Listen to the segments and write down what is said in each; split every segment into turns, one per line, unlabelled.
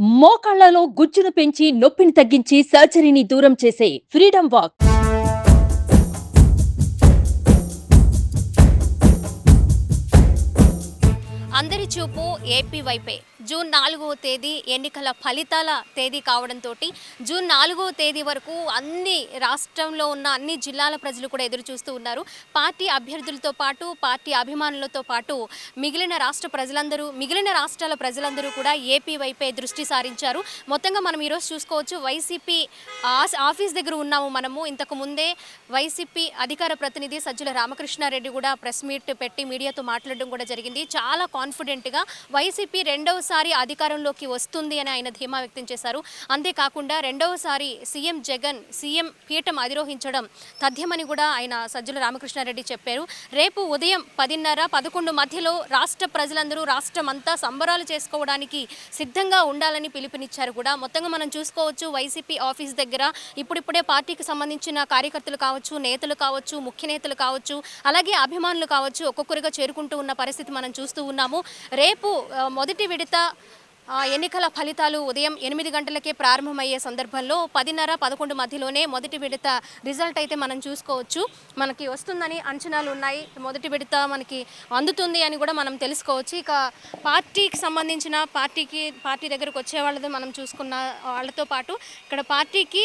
మోకాళ్ళలో గుజ్జును పెంచి నొప్పిని తగ్గించి సర్జరీని దూరం చేసే ఫ్రీడమ్ వాక్.
అందరి చూపు ఏపీ వైపే. జూన్ నాలుగవ తేదీ ఎన్నికల ఫలితాల తేదీ కావడంతో జూన్ నాలుగవ తేదీ వరకు అన్ని రాష్ట్రంలో ఉన్న అన్ని జిల్లాల ప్రజలు కూడా ఎదురు చూస్తూ ఉన్నారు. పార్టీ అభ్యర్థులతో పాటు పార్టీ అభిమానులతో పాటు మిగిలిన రాష్ట్ర ప్రజలందరూ మిగిలిన రాష్ట్రాల ప్రజలందరూ కూడా ఏపీ వైపే దృష్టి సారించారు. మొత్తంగా మనం ఈరోజు చూసుకోవచ్చు వైసీపీ ఆఫీస్ దగ్గర ఉన్నాము మనము. ఇంతకు ముందే వైసీపీ అధికార ప్రతినిధి సజ్జల రామకృష్ణారెడ్డి కూడా ప్రెస్ మీట్ పెట్టి మీడియాతో మాట్లాడడం కూడా జరిగింది. చాలా కాన్ఫిడెంట్గా వైసీపీ రెండవ మరోసారి అధికారంలోకి వస్తుంది అని ఆయన ధీమా వ్యక్తం చేశారు. అంతేకాకుండా రెండవసారి సీఎం జగన్ సీఎం పీఠం అధిరోహించడం తథ్యమని కూడా ఆయన సజ్జల రామకృష్ణారెడ్డి చెప్పారు. రేపు ఉదయం పదిన్నర పదకొండు మధ్యలో రాష్ట్ర ప్రజలందరూ రాష్ట్రం అంతా సంబరాలు చేసుకోవడానికి సిద్ధంగా ఉండాలని పిలుపునిచ్చారు కూడా. మొత్తంగా మనం చూసుకోవచ్చు వైసీపీ ఆఫీస్ దగ్గర ఇప్పుడిప్పుడే పార్టీకి సంబంధించిన కార్యకర్తలు కావచ్చు నేతలు కావచ్చు ముఖ్య నేతలు కావచ్చు అలాగే అభిమానులు కావచ్చు ఒక్కొక్కరుగా చేరుకుంటూ ఉన్న పరిస్థితి మనం చూస్తూ ఉన్నాము. రేపు మొదటి విడత ఎన్నికల ఫలితాలు ఉదయం ఎనిమిది గంటలకే ప్రారంభమయ్యే సందర్భంలో పదిన్నర పదకొండు మధ్యలోనే మొదటి విడత రిజల్ట్ అయితే మనం చూసుకోవచ్చు. మనకి వస్తుందని అంచనాలు ఉన్నాయి. మొదటి విడత మనకి అందుతుంది అని కూడా మనం తెలుసుకోవచ్చు. ఇక పార్టీకి సంబంధించిన పార్టీకి పార్టీ దగ్గరకు వచ్చే వాళ్ళది మనం చూసుకున్న వాళ్ళతో పాటు ఇక్కడ పార్టీకి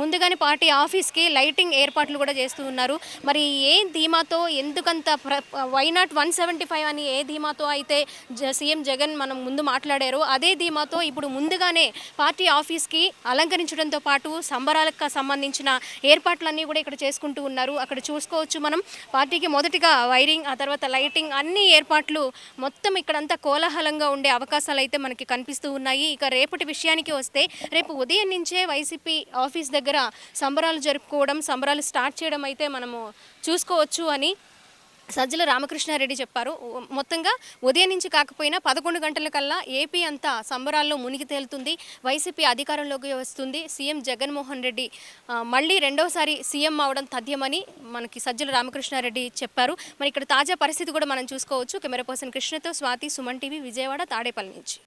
ముందుగానే పార్టీ ఆఫీస్కి లైటింగ్ ఏర్పాట్లు కూడా చేస్తూ ఉన్నారు. మరి ఏ ధీమాతో ఎందుకంత ప్ర why not one seventy five అని ఏ ధీమాతో అయితే జ సీఎం జగన్ మనం ముందు మాట్లాడారో అదే ధీమాతో ఇప్పుడు ముందుగానే పార్టీ ఆఫీస్కి అలంకరించడంతో పాటు సంబరాలకు సంబంధించిన ఏర్పాట్లన్నీ కూడా ఇక్కడ చేసుకుంటూ ఉన్నారు. అక్కడ చూసుకోవచ్చు మనం పార్టీకి మొదటిగా వైరింగ్ ఆ తర్వాత లైటింగ్ అన్ని ఏర్పాట్లు మొత్తం ఇక్కడంతా కోలాహలంగా ఉండే అవకాశాలు అయితే మనకి కనిపిస్తూ ఉన్నాయి. ఇక రేపటి విషయానికి వస్తే రేపు ఉదయం నుంచే వైసీపీ ఆఫీస్ దగ్గర సంబరాలు జరుపుకోవడం సంబరాలు స్టార్ట్ చేయడం అయితే మనము చూసుకోవచ్చు అని సజ్జల రామకృష్ణారెడ్డి చెప్పారు. మొత్తంగా ఉదయం నుంచి కాకపోయినా పదకొండు గంటల కల్లా ఏపీ అంతా సంబరాల్లో మునిగి తేలుతుంది. వైసీపీ అధికారంలోకి వస్తుంది. సీఎం జగన్మోహన్ రెడ్డి మళ్ళీ రెండవసారి సీఎం అవడం తథ్యమని మనకి సజ్జల రామకృష్ణారెడ్డి చెప్పారు. మరి ఇక్కడ తాజా పరిస్థితి కూడా మనం చూసుకోవచ్చు. కెమెరా పర్సన్ కృష్ణతో స్వాతి సుమన్ టీవీ విజయవాడ తాడేపల్లి నుంచి.